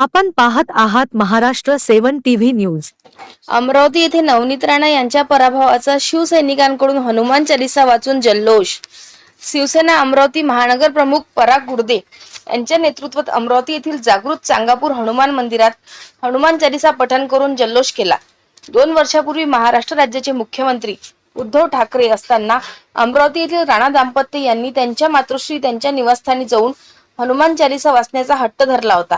आपण पाहत आहात Maharashtra seven TV news. Amravati येथे नवनीत राणा यांच्या पराभवाचा शिवसैनिकांकडून हनुमान चालिसा वाचून जल्लोष. शिवसेना अमरावती महानगर प्रमुख पराग गुर्दे यांच्या नेतृत्वात अमरावती येथील जागृत चांगापूर हनुमान मंदिरात हनुमान चालिसा पठण करून जल्लोष केला. दोन वर्षापूर्वी महाराष्ट्र राज्याचे मुख्यमंत्री उद्धव ठाकरे असताना अमरावती येथील राणा दाम्पत्य यांनी त्यांच्या मातोश्री त्यांच्या निवासस्थानी जाऊन हनुमान चालिसा वाचण्याचा हट्ट धरला होता.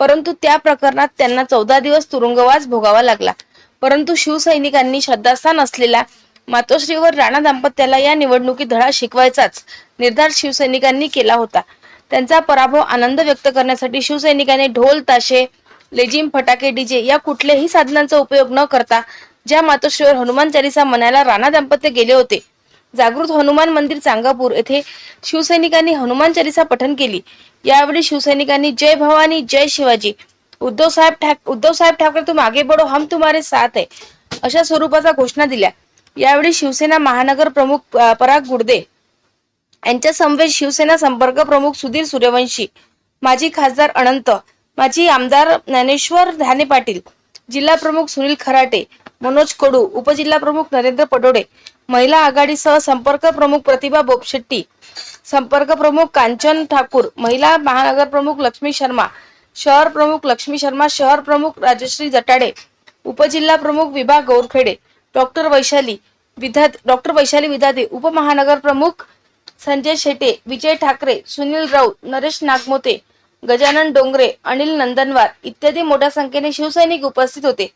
परंतु त्या प्रकरणात त्यांना चौदा दिवस तुरुंगवास भोगावा लागला. परंतु शिवसैनिकांनी श्रद्धास्थान असलेल्या मातोश्रीवर राणा दाम्पत्याला या निवडणुकीत धडा शिकवायचाच निर्धार शिवसैनिकांनी केला होता. त्यांचा पराभव आनंद व्यक्त करण्यासाठी शिवसैनिकांनी ढोल ताशे लेजिम फटाके डीजे या कुठल्याही साधनांचा उपयोग न करता ज्या मातोश्रीवर हनुमान चालिसा म्हणायला राणा दाम्पत्य गेले होते जागृत हनुमान मंदिर चांगापूर येथे शिवसैनिकांनी हनुमान चालिसा पठण केली. यावेळी शिवसैनिकांनी जय भवानी जय शिवाजी. उद्धव साहेब ठाक उद्धव साहेब ठाकरे तू मागे बडो हम तुम्हारे साथ आहे अशा स्वरूपाचा घोषणा दिल्या. यावेळी शिवसेना महानगर प्रमुख पराग गुडदे. यांच्या समवेत शिवसेना संपर्क प्रमुख सुधीर सूर्यवंशी. माजी खासदार अनंत. माजी आमदार ज्ञानेश्वर धाने पाटील. जिल्हा प्रमुख सुनील खराटे. मनोज कडू उपजिल्हा प्रमुख नरेंद्र पडोडे महिला आघाडीसह संपर्क प्रमुख प्रतिभा बोपशेट्टी संपर्क प्रमुख कांचन ठाकूर महिला महानगर प्रमुख लक्ष्मी शर्मा शहर प्रमुख लक्ष्मी शर्मा शहर प्रमुख राजश्री जटाडे उपजिल्हा प्रमुख विभा गौरखेडे डॉक्टर वैशाली विधा डॉक्टर वैशाली विधाते उपमहानगर प्रमुख संजय शेटे विजय ठाकरे सुनील राऊत नरेश नागमोते गजानन डोंगरे अनिल नंदनवार इत्यादी मोठ्या संख्येने शिवसैनिक उपस्थित होते.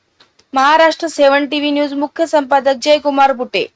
महाराष्ट्र सेवन टीव्ही न्यूज मुख्य संपादक जयकुमार बुटे.